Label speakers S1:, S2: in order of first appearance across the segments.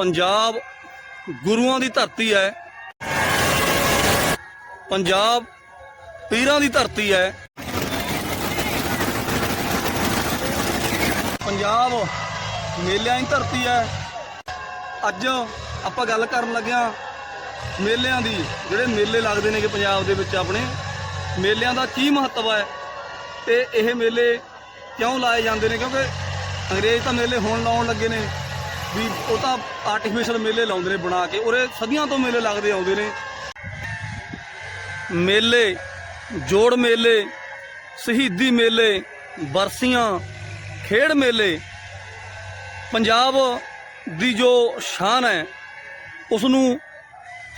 S1: ਪੰਜਾਬ ਗੁਰੂਆਂ ਦੀ ਧਰਤੀ ਹੈ। ਪੰਜਾਬ ਪੀਰਾਂ ਦੀ ਧਰਤੀ ਹੈ। ਪੰਜਾਬ ਮੇਲਿਆਂ ਦੀ ਧਰਤੀ ਹੈ। ਅੱਜ ਆਪਾਂ ਗੱਲ ਕਰਨ ਲੱਗਿਆ ਮੇਲਿਆਂ ਦੀ, ਜਿਹੜੇ ਮੇਲੇ ਲੱਗਦੇ ਨੇਗੇ ਪੰਜਾਬ ਦੇ ਵਿੱਚ ਆਪਣੇ। ਮੇਲਿਆਂ ਦਾ ਕੀ ਮਹੱਤਵ ਹੈ ਤੇ ਇਹ ਮੇਲੇ ਕਿਉਂ ਲਾਏ ਜਾਂਦੇ ਨੇ? ਕਿਉਂਕਿ ਅੰਗਰੇਜ਼ ਤਾਂ ਮੇਲੇ ਹੁਣ ਲਾਉਣ ਲੱਗੇ ਨੇ। ਵੀ ਉਹ ਤਾਂ ਆਰਟੀਫੀਸ਼ੀਅਲ ਮੇਲੇ ਲਾਉਂਦੇ ਨੇ ਬਣਾ ਕੇ, ਉਰੇ ਸਦੀਆਂ ਤੋਂ ਮੇਲੇ ਲੱਗਦੇ ਆਉਂਦੇ ਨੇ। ਮੇਲੇ, ਜੋੜ ਮੇਲੇ, ਸ਼ਹੀਦੀ ਮੇਲੇ, ਬਰਸੀਆਂ, ਖੇਡ ਮੇਲੇ, ਪੰਜਾਬ ਦੀ ਜੋ ਸ਼ਾਨ ਹੈ ਉਸ ਨੂੰ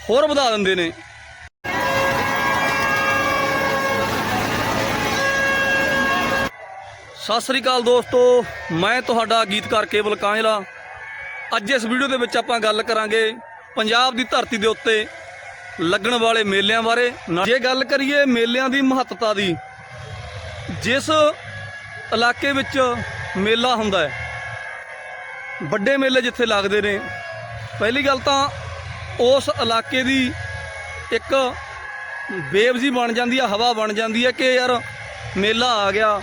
S1: ਹੋਰ ਵਧਾ ਦਿੰਦੇ ਨੇ। ਸਤਿ ਸ੍ਰੀ ਅਕਾਲ ਦੋਸਤੋ, ਮੈਂ ਤੁਹਾਡਾ ਗੀਤਕਾਰ ਕੇਵਲ ਕਾਂਝਲਾ ਅੱਜ ਇਸ ਵੀਡੀਓ ਦੇ ਵਿੱਚ ਆਪਾਂ ਗੱਲ ਕਰਾਂਗੇ ਪੰਜਾਬ ਦੀ ਧਰਤੀ ਦੇ ਉੱਤੇ ਲੱਗਣ ਵਾਲੇ ਮੇਲਿਆਂ ਬਾਰੇ। ਨਾ- ਜੇ ਗੱਲ ਕਰੀਏ ਮੇਲਿਆਂ ਦੀ ਮਹੱਤਤਾ ਦੀ, ਜਿਸ ਇਲਾਕੇ ਵਿੱਚ ਮੇਲਾ ਹੁੰਦਾ ਹੈ, ਵੱਡੇ ਮੇਲੇ ਜਿੱਥੇ ਲੱਗਦੇ ਨੇ, ਪਹਿਲੀ ਗੱਲ ਤਾਂ ਉਸ ਇਲਾਕੇ ਦੀ ਇੱਕ ਵੇਵ ਜੀ ਬਣ ਜਾਂਦੀ ਆ, ਹਵਾ ਬਣ ਜਾਂਦੀ ਹੈ ਕਿ ਯਾਰ ਮੇਲਾ ਆ ਗਿਆ,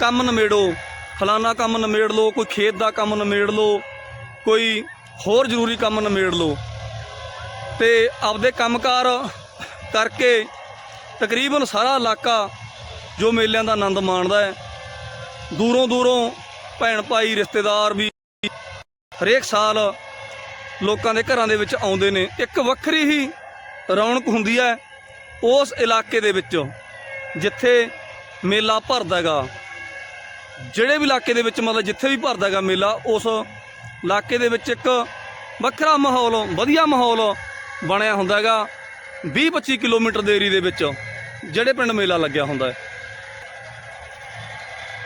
S1: ਕੰਮ ਨਮੇੜੋ, ਫਲਾਨਾ ਕੰਮ ਨਮੇੜ ਲਓ, ਕੋਈ ਖੇਤ ਦਾ ਕੰਮ ਨਮੇੜ ਲਓ ਕੋਈ ਹੋਰ ਜ਼ਰੂਰੀ ਕੰਮ ਨਮੇੜ ਲਓ। ਤੇ ਆਪਦੇ ਕੰਮਕਾਰ ਕਰਕੇ ਤਕਰੀਬਨ ਸਾਰਾ ਇਲਾਕਾ ਜੋ ਮੇਲਿਆਂ ਦਾ ਆਨੰਦ ਮਾਣਦਾ ਹੈ, ਦੂਰੋਂ ਦੂਰੋਂ ਭੈਣ ਭਾਈ, ਰਿਸ਼ਤੇਦਾਰ ਵੀ ਹਰੇਕ ਸਾਲ ਲੋਕਾਂ ਦੇ ਘਰਾਂ ਦੇ ਵਿੱਚ ਆਉਂਦੇ ਨੇ। ਇੱਕ ਵੱਖਰੀ ਹੀ ਰੌਣਕ ਹੁੰਦੀ ਹੈ ਉਸ ਇਲਾਕੇ ਦੇ ਵਿੱਚ, ਜਿੱਥੇ ਮੇਲਾ ਭਰਦਾ ਹੈਗਾ। ਜਿਹੜੇ ਵੀ ਇਲਾਕੇ ਦੇ ਵਿੱਚ ਮਤਲਬ ਜਿੱਥੇ ਵੀ ਭਰਦਾ ਹੈਗਾ ਮੇਲਾ, ਉਸ ਇਲਾਕੇ ਦੇ ਵਿੱਚ ਇੱਕ ਵੱਖਰਾ ਮਾਹੌਲ, ਵਧੀਆ ਮਾਹੌਲ ਬਣਿਆ ਹੁੰਦਾ ਹੈਗਾ। 20-25 ਕਿਲੋਮੀਟਰ ਦੇ ਏਰੀਏ ਦੇ ਵਿੱਚ ਜਿਹੜੇ ਪਿੰਡ ਮੇਲਾ ਲੱਗਿਆ ਹੁੰਦਾ ਹੈ।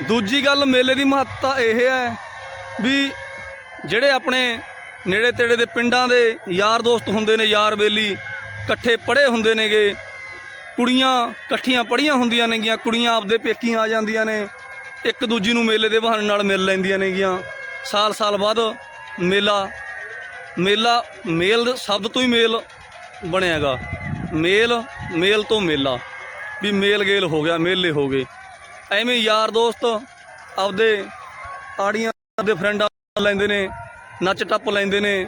S1: ਦੂਜੀ ਗੱਲ ਮੇਲੇ ਦੀ ਮਹੱਤਤਾ ਇਹ ਹੈ ਵੀ ਜਿਹੜੇ ਆਪਣੇ ਨੇੜੇ ਤੇੜੇ ਦੇ ਪਿੰਡਾਂ ਦੇ ਯਾਰ ਦੋਸਤ ਹੁੰਦੇ ਨੇ, ਯਾਰ ਬੇਲੀ ਇਕੱਠੇ ਪੜ੍ਹੇ ਹੁੰਦੇ ਨੇਗੇ, ਕੁੜੀਆਂ ਇਕੱਠੀਆਂ ਪੜ੍ਹੀਆਂ ਹੁੰਦੀਆਂ ਨੇਗੀਆਂ, ਕੁੜੀਆਂ ਆਪਦੇ ਪੇਕੀਆਂ ਆ ਜਾਂਦੀਆਂ ਨੇ, ਇੱਕ ਦੂਜੀ ਨੂੰ ਮੇਲੇ ਦੇ ਬਹਾਨੇ ਨਾਲ ਮਿਲ ਲੈਂਦੀਆਂ ਨੇਗੀਆਂ। ਸਾਲ ਸਾਲ ਬਾਅਦ ਮੇਲਾ ਮੇਲਾ, ਮੇਲ ਸ਼ਬਦ ਤੋਂ ਹੀ ਮੇਲ ਬਣਿਆਗਾ। ਮੇਲ ਮੇਲ ਤੋਂ ਮੇਲਾ। ਵੀ ਮੇਲ ਗੇਲ ਹੋ ਗਿਆ, ਮੇਲੇ ਹੋ ਗਏ। ਐਵੇਂ ਯਾਰ ਦੋਸਤ ਆਪਦੇ ਆੜੀਆਂ ਦੇ ਫਰੈਂਡਾਂ ਲੈਂਦੇ ਨੇ, ਨੱਚ ਟੱਪ ਲੈਂਦੇ ਨੇ,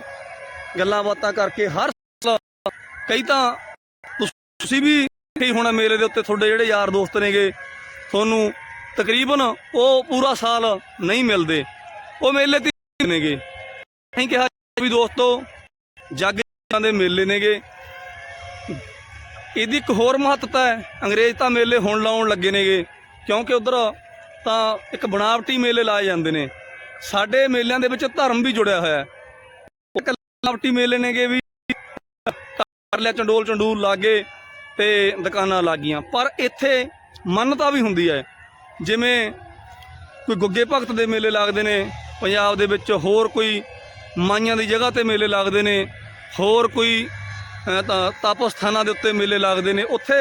S1: ਗੱਲਾਂ ਬਾਤਾਂ ਕਰਕੇ ਹਰ ਕਈ ਤਾਂ ਤੁਸੀਂ ਵੀ ਹੀ ਹੋਣਾ ਮੇਲੇ ਦੇ ਉੱਤੇ, ਤੁਹਾਡੇ ਜਿਹੜੇ ਯਾਰ ਦੋਸਤ ਨੇਗੇ, ਤੁਹਾਨੂੰ ਤਕਰੀਬਨ ਉਹ ਪੂਰਾ ਸਾਲ ਨਹੀਂ ਮਿਲਦੇ। ਉਹ ਮੇਲੇ ਤੇ ਨੇਗੇ। ਅਸੀਂ ਕਿਹਾ ਵੀ ਦੋਸਤੋ, ਜੱਗ ਦੇ ਮੇਲੇ ਨੇਗੇ। ਇਹਦੀ ਇੱਕ ਹੋਰ ਮਹੱਤਤਾ ਹੈ, ਅੰਗਰੇਜ਼ ਤਾਂ ਮੇਲੇ ਹੁਣ ਲਾਉਣ ਲੱਗੇ ਨੇਗੇ। ਕਿਉਂਕਿ ਉਧਰ ਤਾਂ ਇੱਕ ਬਣਾਵਟੀ ਮੇਲੇ ਲਾਏ ਜਾਂਦੇ ਨੇ। ਸਾਡੇ ਮੇਲਿਆਂ ਦੇ ਵਿੱਚ ਧਰਮ ਵੀ ਜੁੜਿਆ ਹੋਇਆ ਹੈ। ਇੱਕ ਬਣਾਵਟੀ ਮੇਲੇ ਨੇਗੇ ਵੀ ਕਰ ਲਿਆ ਚੰਡੋਲ ਚੰਡੂਲ ਲਾਗੇ ਤੇ ਦੁਕਾਨਾਂ ਲੱਗੀਆਂ। ਪਰ ਇੱਥੇ ਮੰਨਤਾ ਵੀ ਹੁੰਦੀ ਹੈ। ਜਿਵੇਂ ਕੋਈ ਗੁੱਗੇ ਭਗਤ ਦੇ ਮੇਲੇ ਲੱਗਦੇ ਨੇ ਪੰਜਾਬ ਦੇ ਵਿੱਚ ਹੋਰ ਕੋਈ ਮਾਈਆਂ ਦੀ ਜਗ੍ਹਾ ਤੇ ਮੇਲੇ ਲੱਗਦੇ ਨੇ ਹੋਰ ਕੋਈ ਅਹ, ਤਾਂ ਤਪ ਸਥਾਨਾਂ ਦੇ ਉੱਤੇ ਮੇਲੇ ਲੱਗਦੇ ਨੇ। ਉੱਥੇ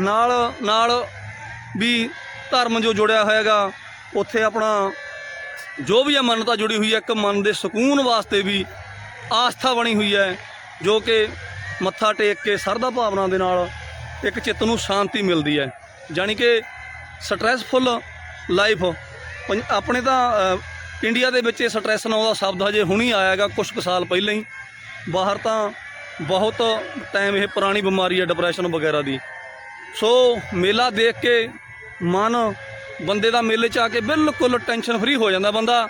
S1: ਨਾਲ ਨਾਲ ਵੀ ਧਰਮ ਜੋ ਜੁੜਿਆ ਹੋਇਆਗਾ ਉੱਥੇ ਆਪਣਾ ਜੋ ਵੀ ਹੈ ਮੰਨਤਾ ਜੁੜੀ ਹੋਈ ਹੈ ਇੱਕ ਮਨ ਦੇ ਸਕੂਨ ਵਾਸਤੇ ਵੀ ਆਸਥਾ ਬਣੀ ਹੋਈ ਹੈ ਜੋ ਕਿ ਮੱਥਾ ਟੇਕ ਕੇ ਸਰਦਾ ਭਾਵਨਾ ਦੇ ਨਾਲ ਇੱਕ ਚਿੱਤ ਨੂੰ ਸ਼ਾਂਤੀ ਮਿਲਦੀ ਹੈ ਜਾਣੀ ਕਿ ਸਟ੍ਰੈਸਫੁਲ ਲਾਈਫ ਆਪਣੇ ਤਾਂ ਇੰਡੀਆ ਦੇ ਵਿੱਚ ਇਹ ਸਟ੍ਰੈਸ ਨਾਂ ਦਾ ਸ਼ਬਦ ਹਜੇ ਹੁਣੀ ਆਇਆਗਾ ਕੁਝ ਕੁ ਸਾਲ ਪਹਿਲਾਂ ਹੀ। ਬਾਹਰ ਤਾਂ ਬਹੁਤ ਟਾਈਮ ਇਹ ਪੁਰਾਣੀ ਬਿਮਾਰੀ ਹੈ ਡਿਪਰੈਸ਼ਨ ਵਗੈਰਾ ਦੀ। ਸੋ ਮੇਲਾ ਦੇਖ ਕੇ ਮਨ ਬੰਦੇ ਦਾ ਮੇਲੇ 'ਚ ਆ ਕੇ ਬਿਲਕੁਲ ਟੈਨਸ਼ਨ ਫਰੀ ਹੋ ਜਾਂਦਾ ਬੰਦਾ।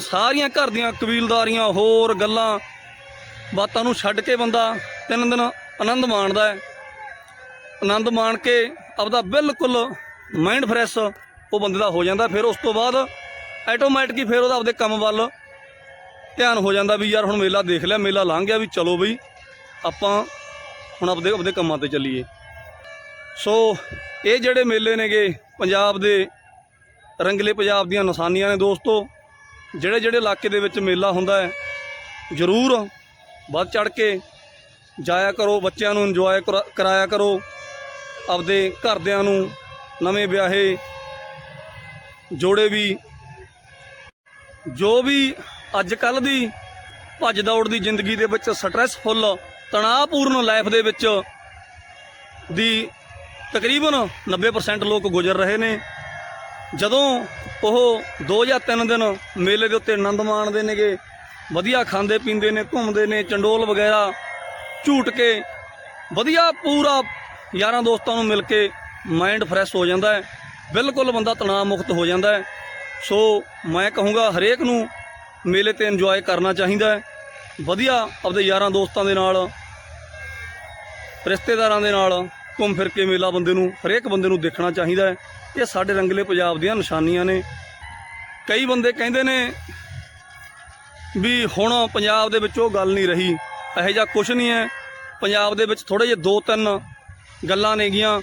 S1: ਸਾਰੀਆਂ ਘਰ ਦੀਆਂ ਕਬੀਲਦਾਰੀਆਂ, ਹੋਰ ਗੱਲਾਂ, ਬਾਤਾਂ ਨੂੰ ਛੱਡ ਕੇ ਬੰਦਾ ਤਿੰਨ ਦਿਨ ਆਨੰਦ ਮਾਣਦਾ ਹੈ। ਆਨੰਦ ਮਾਣ ਕੇ ਆਪਦਾ ਬਿਲਕੁਲ ਮਾਈਂਡ ਫਰੈਸ਼ ਉਹ ਬੰਦੇ ਦਾ ਹੋ ਜਾਂਦਾ। ਫਿਰ ਉਸ ਤੋਂ ਬਾਅਦ ਆਟੋਮੈਟਿਕ ਹੀ ਫਿਰ ਉਹਦਾ ਆਪਦੇ ਕੰਮ ਵੱਲ ਧਿਆਨ ਹੋ ਜਾਂਦਾ ਵੀ ਯਾਰ ਹੁਣ ਮੇਲਾ ਦੇਖ ਲਿਆ, ਮੇਲਾ ਲੰਘ ਗਿਆ ਵੀ ਚਲੋ ਬਈ, ਆਪਾਂ ਹੁਣ ਆਪਦੇ ਆਪਦੇ ਕੰਮਾਂ ਤੇ ਚੱਲੀਏ। ਸੋ ਇਹ ਜਿਹੜੇ ਮੇਲੇ ਨੇਗੇ, ਪੰਜਾਬ ਦੇ ਰੰਗਲੇ ਪੰਜਾਬ ਦੀਆਂ ਨਿਸ਼ਾਨੀਆਂ ਨੇ ਦੋਸਤੋ, ਜਿਹੜੇ ਜਿਹੜੇ ਇਲਾਕੇ ਦੇ ਵਿੱਚ ਮੇਲਾ ਹੁੰਦਾ ਹੈ, ਜ਼ਰੂਰ ਵੱਧ ਚੜ ਕੇ ਜਾਇਆ ਕਰੋ, ਬੱਚਿਆਂ ਨੂੰ ਇੰਜੋਏ ਕਰਾਇਆ ਕਰੋ, ਆਪਦੇ ਘਰਦਿਆਂ ਨੂੰ ਨਵੇਂ ਵਿਆਹੇ ਜੋੜੇ ਵੀ ਜੋ ਵੀ ਅੱਜ ਕੱਲ ਦੀ ਭੱਜ ਦੌੜ ਦੀ ਜ਼ਿੰਦਗੀ ਦੇ ਵਿੱਚ ਸਟ੍ਰੈਸਫੁੱਲ ਤਣਾਅਪੂਰਨ ਲਾਈਫ ਦੇ ਵਿੱਚ ਦੀ ਤਕਰੀਬਨ 90% ਲੋਕ ਗੁਜ਼ਰ ਰਹੇ ਨੇ। ਜਦੋਂ ਉਹ 2 ਜਾਂ 3 ਦਿਨ ਮੇਲੇ ਦੇ ਉੱਤੇ ਆਨੰਦ ਮਾਣਦੇ ਨੇਗੇ, ਵਧੀਆ ਖਾਂਦੇ ਪੀਂਦੇ ਨੇ, ਘੁੰਮਦੇ ਨੇ, ਚੰਡੋਲ ਵਗੈਰਾ ਝੂਟ ਕੇ ਵਧੀਆ ਪੂਰਾ ਯਾਰਾਂ ਦੋਸਤਾਂ ਨੂੰ ਮਿਲ ਕੇ ਮਾਈਂਡ ਫਰੈਸ਼ ਹੋ ਜਾਂਦਾ ਹੈ। ਬਿਲਕੁਲ ਬੰਦਾ ਤਣਾਅ ਮੁਕਤ ਹੋ ਜਾਂਦਾ ਹੈ। ਸੋ ਮੈਂ ਕਹੂੰਗਾ ਹਰੇਕ ਨੂੰ ਮੇਲੇ ਤੇ ਇੰਜੋਏ ਕਰਨਾ ਚਾਹੀਦਾ ਹੈ। ਵਧੀਆ ਆਪਦੇ ਯਾਰਾਂ ਦੋਸਤਾਂ ਦੇ ਨਾਲ, ਰਿਸ਼ਤੇਦਾਰਾਂ ਦੇ ਨਾਲ ਘੁੰਮ ਫਿਰ ਕੇ ਮੇਲਾ ਬੰਦੇ ਨੂੰ, ਹਰੇਕ ਬੰਦੇ ਨੂੰ ਦੇਖਣਾ ਚਾਹੀਦਾ ਹੈ। ਇਹ ਸਾਡੇ ਰੰਗਲੇ ਪੰਜਾਬ ਦੀਆਂ ਨਿਸ਼ਾਨੀਆਂ ਨੇ। ਕਈ ਬੰਦੇ ਕਹਿੰਦੇ ਨੇ ਵੀ ਹੁਣ ਪੰਜਾਬ ਦੇ ਵਿੱਚ ਉਹ ਗੱਲ ਨਹੀਂ ਰਹੀ। ਇਹੋ ਜਿਹਾ ਕੁਝ ਨਹੀਂ ਹੈ। ਪੰਜਾਬ ਦੇ ਵਿੱਚ ਥੋੜੇ ਜਿਹੇ ਦੋ ਤਿੰਨ ਗੱਲਾਂ ਨੇਗੀਆਂ।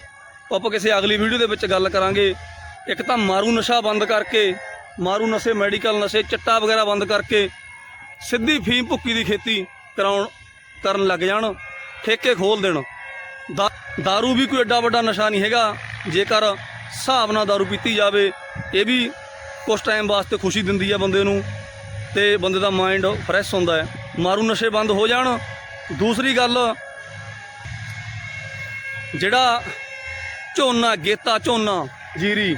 S1: ਆਪਾਂ ਕਿਸੇ ਅਗਲੀ ਵੀਡੀਓ ਦੇ ਵਿੱਚ ਗੱਲ ਕਰਾਂਗੇ। ਇੱਕ ਤਾਂ ਮਾਰੂ ਨਸ਼ਾ ਬੰਦ ਕਰਕੇ ਮਾਰੂ ਨਸ਼ੇ ਮੈਡੀਕਲ ਨਸ਼ੇ ਚਿੱਟਾ ਵਗੈਰਾ ਬੰਦ ਕਰਕੇ ਸਿੱਧੀ ਫੀਮ ਭੁੱਕੀ ਦੀ ਖੇਤੀ ਕਰਾਉਣ ਕਰਨ ਲੱਗ ਜਾਣ ਠੇਕੇ ਖੋਲ ਦੇਣ ਦਾ- दारू ਵੀ ਕੋਈ ਐਡਾ ਵੱਡਾ ਨਸ਼ਾ ਨਹੀਂ ਹੈਗਾ ਜੇਕਰ ਹਿਸਾਬ ਨਾਲ दारू ਪੀਤੀ ਜਾਵੇ ਇਹ ਵੀ ਕੁਝ ਟਾਈਮ ਵਾਸਤੇ ਖੁਸ਼ੀ ਦਿੰਦੀ ਹੈ ਬੰਦੇ ਨੂੰ ਤੇ ਬੰਦੇ ਦਾ ਮਾਈਂਡ ਫਰੈਸ਼ ਹੁੰਦਾ ਹੈ ਮਾਰੂ ਨਸ਼ੇ ਬੰਦ ਹੋ ਜਾਣ ਦੂਸਰੀ ਗੱਲ ਜਿਹੜਾ ਝੋਨਾ ਗੇਤਾ ਝੋਨਾ ਜੀਰੀ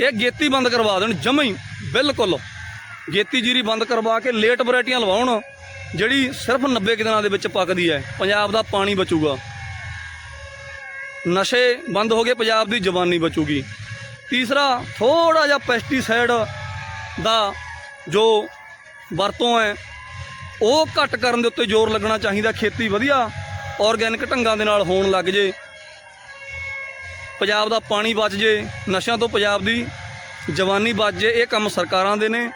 S1: ਇਹ ਗੇਤੀ ਬੰਦ ਕਰਵਾ ਦੇਣ, ਜਮਾਂ ਹੀ, ਬਿਲਕੁਲ। ਗੇਤੀ ਜੀਰੀ ਬੰਦ ਕਰਵਾ ਕੇ ਲੇਟ ਵੈਰਾਈਟੀਆਂ ਲਵਾਉਣ, ਜਿਹੜੀ ਸਿਰਫ 90 ਕੁ ਦਿਨਾਂ ਦੇ ਵਿੱਚ ਪੱਕਦੀ ਹੈ, ਪੰਜਾਬ ਦਾ ਪਾਣੀ ਬਚੂਗਾ। ਨਸ਼ੇ ਬੰਦ ਹੋ ਗਏ, ਪੰਜਾਬ ਦੀ ਜਵਾਨੀ ਬਚੂਗੀ। ਤੀਸਰਾ ਥੋੜਾ ਜਿਹਾ ਪੈਸਟੀਸਾਈਡ ਦਾ ਜੋ ਵਰਤੋਂ ਹੈ, ਉਹ ਘੱਟ ਕਰਨ ਦੇ ਉੱਤੇ ਜ਼ੋਰ ਲੱਗਣਾ ਚਾਹੀਦਾ, ਖੇਤੀ ਵਧੀਆ ਆਰਗੈਨਿਕ ਢੰਗਾਂ ਦੇ ਨਾਲ ਹੋਣ ਲੱਗ ਜੇ। ਪੰਜਾਬ ਦਾ ਪਾਣੀ ਬਚ ਜੇ, ਨਸ਼ਿਆਂ ਤੋਂ ਪੰਜਾਬ ਦੀ ਜਵਾਨੀ ਬਚ ਜੇ, ਇਹ ਕੰਮ ਸਰਕਾਰਾਂ ਦੇ ਨੇ।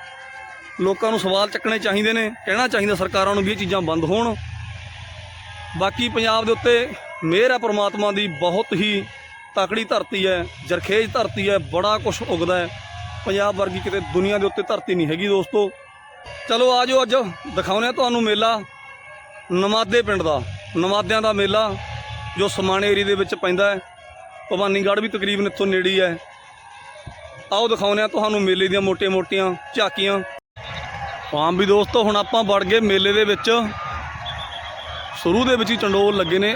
S1: ਲੋਕਾਂ ਨੂੰ ਸਵਾਲ ਚੱਕਣੇ ਚਾਹੀਦੇ ਨੇ, ਕਹਿਣਾ ਚਾਹੀਦਾ ਸਰਕਾਰਾਂ ਨੂੰ ਵੀ ਇਹ ਚੀਜ਼ਾਂ ਬੰਦ ਹੋਣ। ਬਾਕੀ ਪੰਜਾਬ ਦੇ ਉੱਤੇ ਮਿਹਰ ਹੈ ਪ੍ਰਮਾਤਮਾ ਦੀ, ਬਹੁਤ ਹੀ ਤਕੜੀ ਧਰਤੀ ਹੈ, ਜਰਖੇਜ ਧਰਤੀ ਹੈ, ਬੜਾ ਕੁਝ ਉਗਦਾ ਹੈ। ਪੰਜਾਬ ਵਰਗੀ ਕਿਤੇ ਦੁਨੀਆ ਦੇ ਉੱਤੇ ਧਰਤੀ ਨਹੀਂ ਹੈਗੀ ਦੋਸਤੋ। ਚਲੋ ਆਜੋ ਅੱਜ, ਦਿਖਾਉਂਦੇ ਹਾਂ ਤੁਹਾਨੂੰ ਮੇਲਾ, ਨਮਾਦੇ ਪਿੰਡ ਦਾ, ਨਮਾਦਿਆਂ ਦਾ ਮੇਲਾ, ਜੋ ਸਮਾਣੇ ਏਰੀਏ ਦੇ ਵਿੱਚ ਪੈਂਦਾ ਹੈ। ਭਵਾਨੀਗੜ੍ਹ ਵੀ ਤਕਰੀਬਨ ਇੱਥੋਂ ਨੇੜੇ ਹੈ ਆਓ ਦਿਖਾਉਂਦੇ ਹਾਂ ਤੁਹਾਨੂੰ ਮੇਲੇ ਦੀਆਂ ਮੋਟੀਆਂ-ਮੋਟੀਆਂ ਝਾਕੀਆਂ। ਆਮ ਵੀ ਦੋਸਤੋ, ਹੁਣ ਆਪਾਂ ਵੜ ਗਏ ਮੇਲੇ ਦੇ ਵਿੱਚ। ਸ਼ੁਰੂ ਦੇ ਵਿੱਚ ਹੀ ਚੰਡੋਲ ਲੱਗੇ ਨੇ।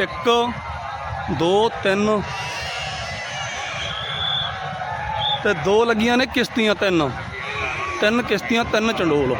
S1: 1 2 3 ਤੇ ਦੋ ਲੱਗੀਆਂ ਨੇ ਕਿਸ਼ਤੀਆਂ ਤਿੰਨ। ਤਿੰਨ ਕਿਸ਼ਤੀਆਂ, ਤਿੰਨ ਚੰਡੋਲ।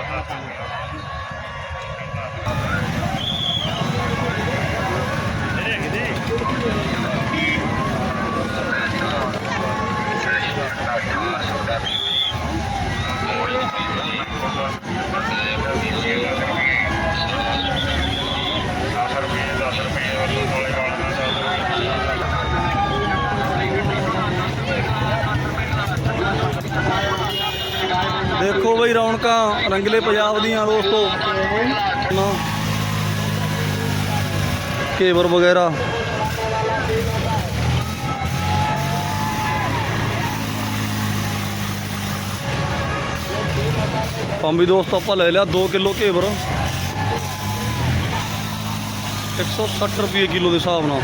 S1: ਦੇਖੋ ਰੌਣਕਾਂ, ਰੰਗਲੇ ਪੰਜਾਬ ਦੀਆਂ ਦੋਸਤੋ। ਕੇਬਰ ਵਗੈਰਾ। ਪੰਬੀ ਦੋਸਤ ਆਪਾਂ ਲੈ ਲਿਆ 2 ਕਿਲੋ ਕੇਬਰ 160 ਰੁਪਏ ਕਿਲੋ ਦੇ ਹਿਸਾਬ ਨਾਲ।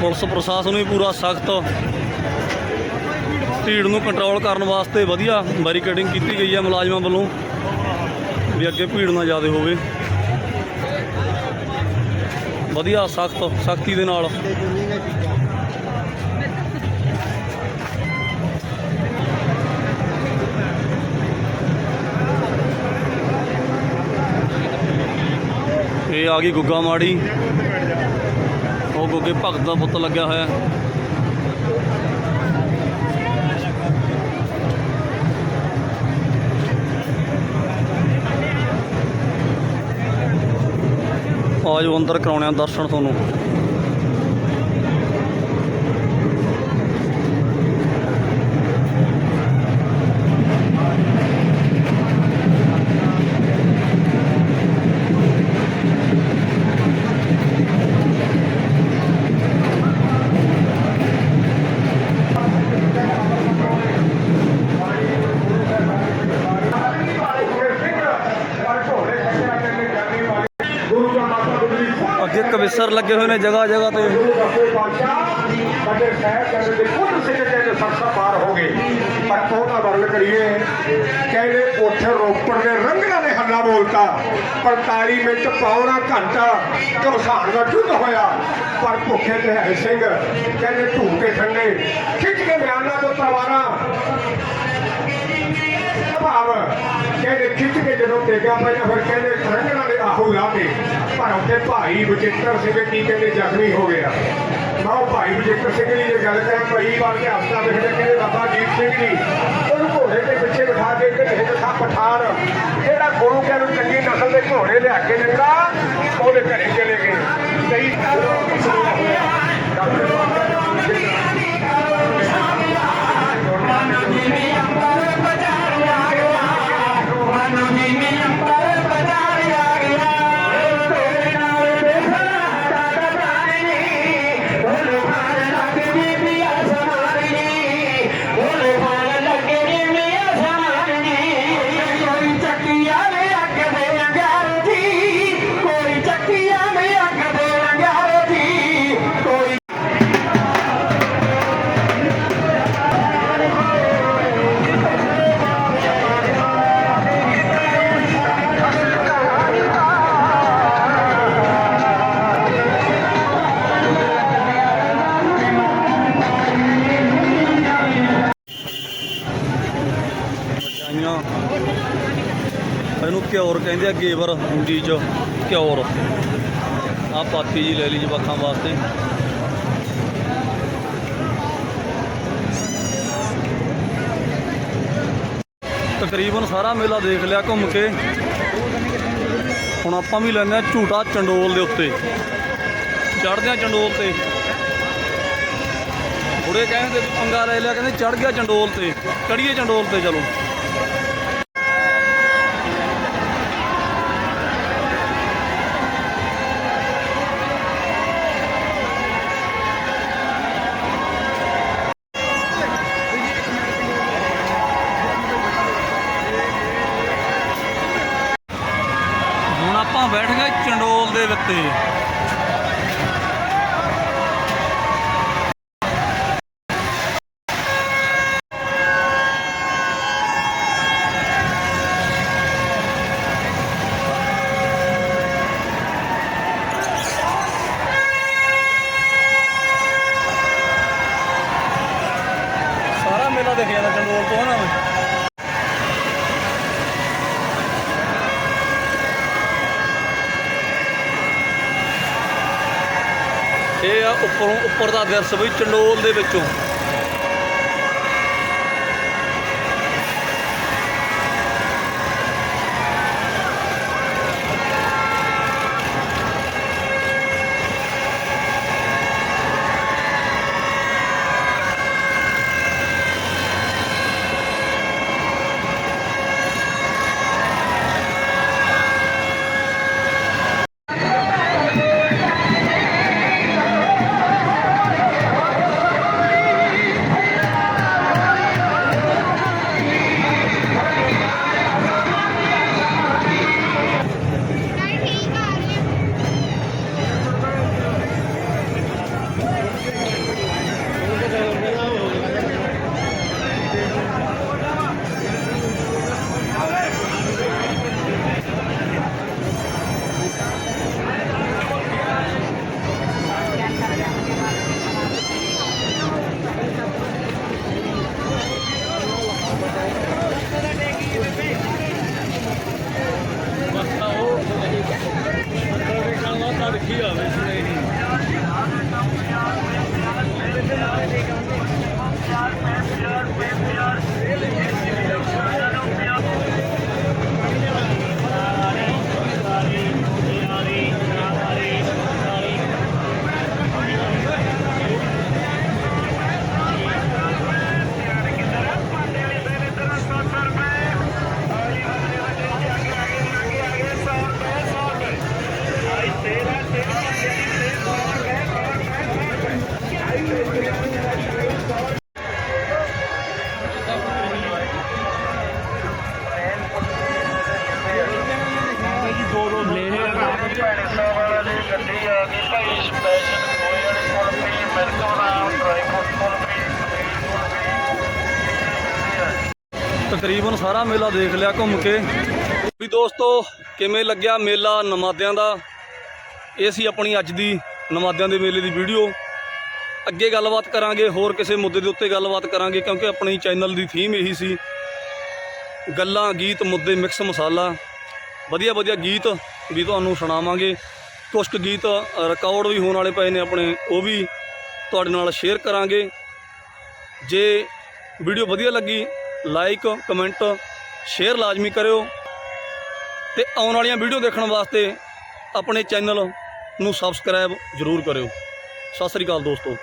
S1: ਪੁਲਿਸ ਪ੍ਰਸ਼ਾਸਨ ਵੀ ਪੂਰਾ ਸਖਤ ਭੀੜ ਨੂੰ ਕੰਟਰੋਲ ਕਰਨ ਵਾਸਤੇ ਵਧੀਆ ਬੈਰੀਕੇਡਿੰਗ ਕੀਤੀ ਗਈ ਹੈ ਮੁਲਾਜ਼ਮਾਂ ਵੱਲੋਂ, ਵੀ ਅੱਗੇ ਭੀੜ ਨਾ ਜ਼ਿਆਦਾ ਹੋਵੇ। ਵਧੀਆ, ਸਖਤ, ਸਖਤੀ ਦੇ ਨਾਲ। ਇਹ ਆ ਗਈ ਗੁੱਗਾ ਮਾੜੀ। ਉਹ ਗੁੱਗੇ ਭਗਤ ਦਾ ਪੁੱਤ ਲੱਗਿਆ ਹੋਇਆ ਹੈ। ਆਜੋ ਅੰਦਰ ਕਰਾਉਣੇ ਆ ਦਰਸ਼ਨ ਤੁਹਾਨੂੰ ਲੱਗੇ ਹੋਏ ਨੇ ਜਗ੍ਹਾ ਜਗ੍ਹਾ ਤੇ
S2: ਦਸੇ ਬਾਦਸ਼ਾਹ ਸਾਡੇ ਦੇ ਵਿੱਚ ਕੁਝ ਸਿੰਘ ਸਰਸਾ ਪਾਰ ਹੋ ਗਏ ਪਰ ਉਹਦਾ ਵਰਣ ਕਰੀਏ ਕਹਿੰਦੇ ਉੱਥੇ ਰੋਪੜ ਦੇ ਰੰਗਾਂ ਨੇ ਹੱਲਾ ਬੋਲਤਾ 45 ਮਿੰਟ ਪੌਣਾ ਘੰਟਾ ਘਮਸਾਨ ਦਾ ਯੁੱਧ ਹੋਇਆ ਪਰ ਭੁੱਖੇ ਤੇ ਹੈ ਸਿੰਘ ਕਹਿੰਦੇ ਢੂਕੇ ਠੰਡੇ ਖਿੱਚ ਕੇ ਬਿਆਨਾਂ ਤੋਂ ਤਲਵਾਰਾਂ ਭਾਵ ਖਿੱਚ ਕੇ ਜਦੋਂ ਟੇਗਾ ਪਿਆ ਫਿਰ ਕਹਿੰਦੇ ਰੰਗਣਾ ਦੇ ਆਹੂ ਲਾਤੇ ਪਰ ਉੱਥੇ ਭਾਈ ਬਚਿੱਤਰ ਸਿੰਘ ਕੀ ਕਹਿੰਦੇ, ਜ਼ਖਮੀ ਹੋ ਗਿਆ। ਮੈਂ ਉਹ ਭਾਈ ਬਚਿੱਤਰ ਸਿੰਘ ਦੀ ਜੇ ਗੱਲ ਕਰਾਂ ਕਈ ਵਾਰ ਕੇ ਹਸਤਾ ਦੇਖਦੇ ਕਹਿੰਦੇ, ਬਾਬਾ ਜੀਤ ਸਿੰਘ ਜੀ, ਉਹਨੂੰ ਘੋੜੇ ਦੇ ਪਿੱਛੇ ਬਿਠਾ ਕੇ ਕਹਿੰਦੇ ਕਥਾ ਪਠਾਨ, ਜਿਹੜਾ ਗੁਰੂ ਕਹਿ ਨੂੰ ਚੰਗੀ ਨਸਲ ਦੇ ਘੋੜੇ ਲਿਆ ਕੇ ਦਿੰਦਾ ਉਹਦੇ ਘਰੇ ਚਲੇ ਗਏ। ਕਈ
S3: ਕੋਈ
S1: ਗੇਵਰ ਹਿੰਦੀ ਚ ਘਿਓਰ ਆ ਪਾਤੀ ਜੀ ਲੈ ਲਈ ਜਵਾਕਾਂ ਵਾਸਤੇ। ਤਕਰੀਬਨ ਸਾਰਾ ਮੇਲਾ ਦੇਖ ਲਿਆ ਘੁੰਮ ਕੇ। ਹੁਣ ਆਪਾਂ ਵੀ ਲੈਂਦੇ ਆ ਝੂਟਾ ਚੰਡੋਲ ਦੇ ਉੱਤੇ। ਚੜਦੇ ਆ ਚੰਡੋਲ ਤੇ। ਬੁੜੇ ਕਹਿੰਦੇ ਵੀ ਪੰਗਾ ਲੈ ਲਿਆ, ਕਹਿੰਦੇ ਚੜ ਗਿਆ ਚੰਡੋਲ ਤੇ। ਚੜੀਏ ਚੰਡੋਲ ਤੇ, ਚਲੋ। ਚੰਡੋਲ ਸਾਰਾ ਮੇਲਾ ਦੇਖ ਜਾਂਦਾ ਚੰਡੋਲ ਤੋਂ ਨਾ ਮੈਂ ਇਹ ਆ ਉੱਪਰੋਂ ਉੱਪਰ ਦਾ ਦਰਸ ਵੀ ਚੰਡੋਲ ਦੇ ਵਿੱਚੋਂ। ਤਕਰੀਬਨ ਸਾਰਾ ਮੇਲਾ ਦੇਖ ਲਿਆ ਘੁੰਮ ਕੇ। ਵੀ ਦੋਸਤੋ, ਕਿਵੇਂ ਲੱਗਿਆ ਮੇਲਾ ਨਮਾਦਿਆਂ ਦਾ? ਇਹ ਸੀ ਆਪਣੀ ਅੱਜ ਦੀ ਨਮਾਦਿਆਂ ਦੇ ਮੇਲੇ ਦੀ ਵੀਡੀਓ। ਅੱਗੇ ਗੱਲਬਾਤ ਕਰਾਂਗੇ, ਹੋਰ ਕਿਸੇ ਮੁੱਦੇ ਦੇ ਉੱਤੇ ਗੱਲਬਾਤ ਕਰਾਂਗੇ, ਕਿਉਂਕਿ ਆਪਣੀ ਚੈਨਲ ਦੀ ਥੀਮ ਇਹੀ ਸੀ। ਗੱਲਾਂ, ਗੀਤ, ਮੁੱਦੇ ਮਿਕਸ ਮਸਾਲਾ। ਵਧੀਆ ਵਧੀਆ ਗੀਤ ਵੀ ਤੁਹਾਨੂੰ ਸੁਣਾਵਾਂਗੇ। ਕੁਝ ਕੁ ਗੀਤ ਰਿਕਾਰਡ ਵੀ ਹੋਣ ਵਾਲੇ ਪਏ ਨੇ ਆਪਣੇ, ਉਹ ਵੀ ਤੁਹਾਡੇ ਨਾਲ ਸ਼ੇਅਰ ਕਰਾਂਗੇ। ਜੇ ਵੀਡੀਓ ਵਧੀਆ ਲੱਗੀ ਲਾਈਕ ਕਮੈਂਟ ਸ਼ੇਅਰ ਲਾਜ਼ਮੀ ਕਰਿਓ ਤੇ ਆਉਣ ਵਾਲੀਆਂ ਵੀਡੀਓ ਦੇਖਣ ਵਾਸਤੇ ਆਪਣੇ ਚੈਨਲ ਨੂੰ ਸਬਸਕ੍ਰਾਈਬ ਜ਼ਰੂਰ ਕਰਿਓ। ਸਤਿ ਸ੍ਰੀ ਅਕਾਲ ਦੋਸਤੋ।